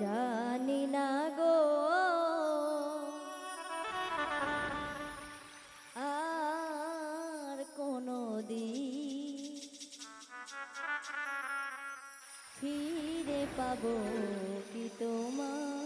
জানি না গো। আর কোনো দিন ফিরে পাবো কি তোমার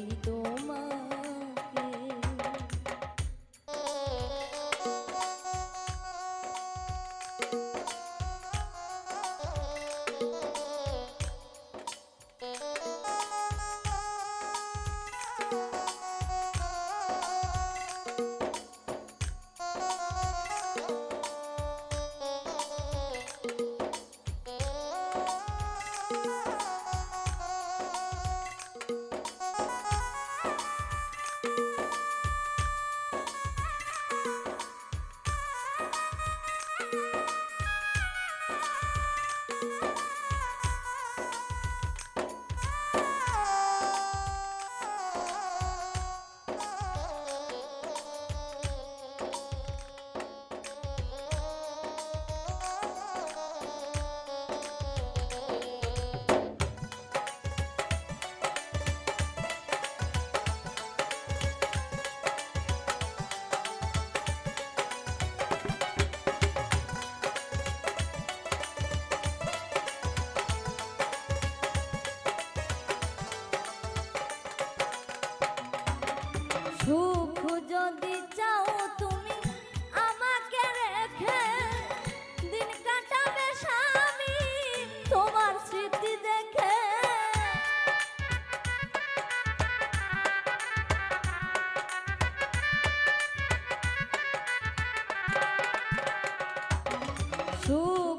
pedacito Chuva.